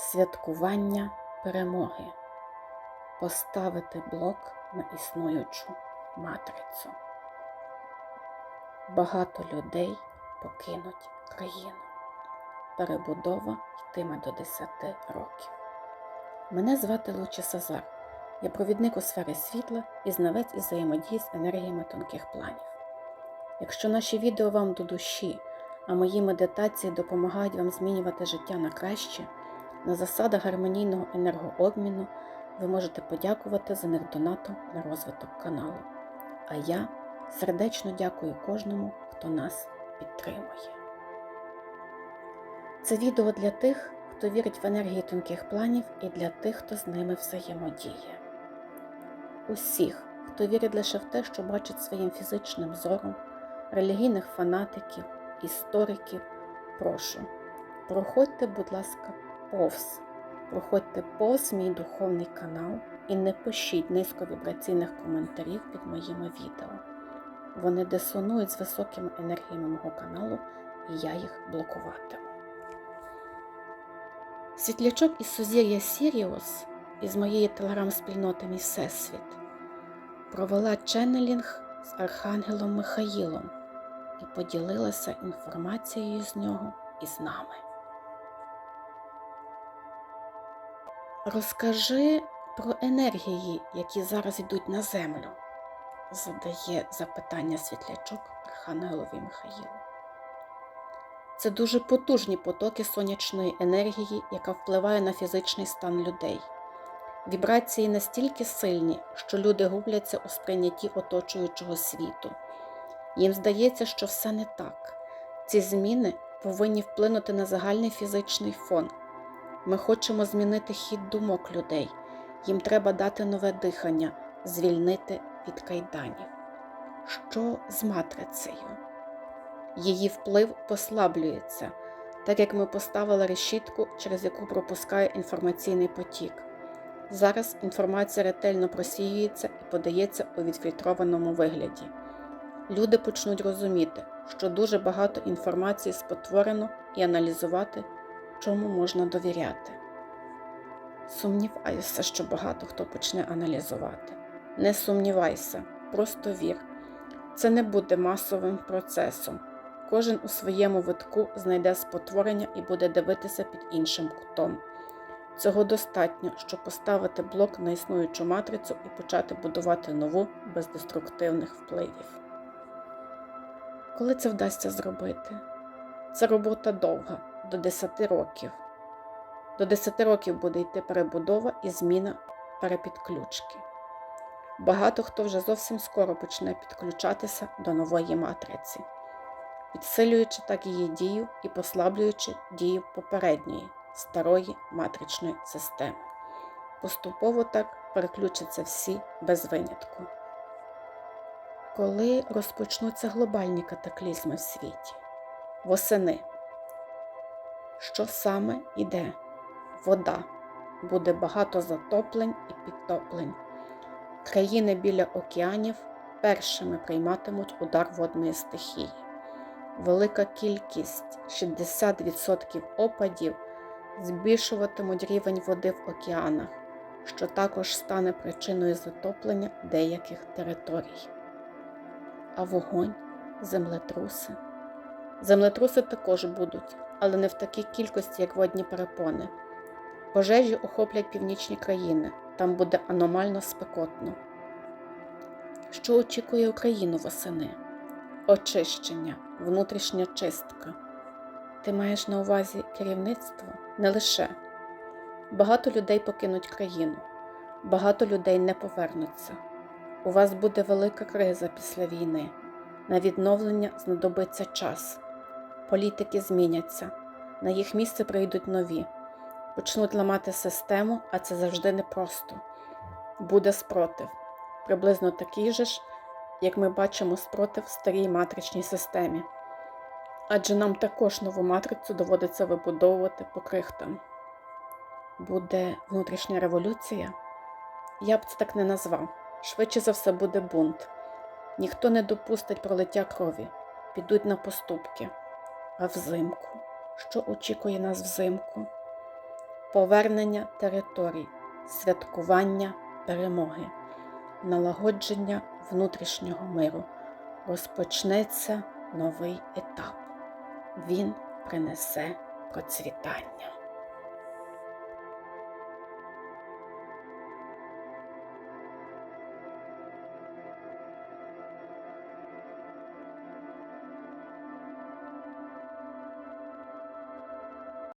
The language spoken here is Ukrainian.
святкування перемоги, поставити блок на існуючу матрицю. Багато людей покинуть країну. Перебудова йтиме до 10 років. Мене звати Луча Сазар. Я провідник у сфері світла і знавець із взаємодії з енергіями тонких планів. Якщо наші відео вам до душі, а мої медитації допомагають вам змінювати життя на краще, на засадах гармонійного енергообміну ви можете подякувати за них донатом на розвиток каналу. А я сердечно дякую кожному, хто нас підтримує. Це відео для тих, хто вірить в енергії тонких планів, і для тих, хто з ними взаємодіє. Усіх, хто вірить лише в те, що бачить своїм фізичним зором, релігійних фанатиків, істориків, прошу, проходьте, будь ласка, повз, проходьте повз мій духовний канал і не пишіть низьковібраційних коментарів під моїми відео. Вони дисонують з високими енергіями мого каналу, і я їх блокуватиму. Світлячок із сузір'я Сіріус із моєї телеграм-спільноти Мій Всесвіт провела ченнелінг з Архангелом Михаїлом і поділилася інформацією з нього із нами. Розкажи про енергії, які зараз йдуть на землю, задає запитання світлячок Архангелові Михаїлу. Це дуже потужні потоки сонячної енергії, яка впливає на фізичний стан людей. Вібрації настільки сильні, що люди губляться у сприйнятті оточуючого світу. Їм здається, що все не так. Ці зміни повинні вплинути на загальний фізичний фон. Ми хочемо змінити хід думок людей. Їм треба дати нове дихання, звільнити від кайданів. Що з матрицею? Її вплив послаблюється, так як ми поставили решітку, через яку пропускає інформаційний потік. Зараз інформація ретельно просіюється і подається у відфільтрованому вигляді. Люди почнуть розуміти, що дуже багато інформації спотворено і аналізувати, чому можна довіряти. Сумніваюся, що багато хто почне аналізувати. Не сумнівайся, просто вір. Це не буде масовим процесом. Кожен у своєму витку знайде спотворення і буде дивитися під іншим кутом. Цього достатньо, щоб поставити блок на існуючу матрицю і почати будувати нову без деструктивних впливів. Коли це вдасться зробити? Це робота довга, до 10 років. До 10 років буде йти перебудова і зміна перепідключки. Багато хто вже зовсім скоро почне підключатися до нової матриці, підсилюючи так її дію і послаблюючи дію попередньої старої матричної системи. Поступово так переключаться всі без винятку. Коли розпочнуться глобальні катаклізми в світі, восени, що саме іде? Вода, буде багато затоплень і підтоплень. Країни біля океанів першими прийматимуть удар водної стихії. Велика кількість 60% опадів збільшуватимуть рівень води в океанах, що також стане причиною затоплення деяких територій. А вогонь, землетруси. Землетруси також будуть, але не в такій кількості, як водні перепони. Пожежі охоплять північні країни, там буде аномально спекотно. Що очікує Україну восени? Очищення, внутрішня чистка. Ти маєш на увазі керівництво? Не лише. Багато людей покинуть країну, багато людей не повернуться. У вас буде велика криза після війни. На відновлення знадобиться час. Політики зміняться, на їх місце прийдуть нові, почнуть ламати систему, а це завжди непросто. Буде спротив, приблизно такий же ж, як ми бачимо спротив в старій матричній системі. Адже нам також нову матрицю доводиться вибудовувати по крихтам. Буде внутрішня революція? Я б це так не назвав. Швидше за все буде бунт. Ніхто не допустить пролиття крові, підуть на поступки. А взимку, що очікує нас взимку? повернення територій, святкування перемоги, налагодження внутрішнього миру. Розпочнеться новий етап. Він принесе процвітання.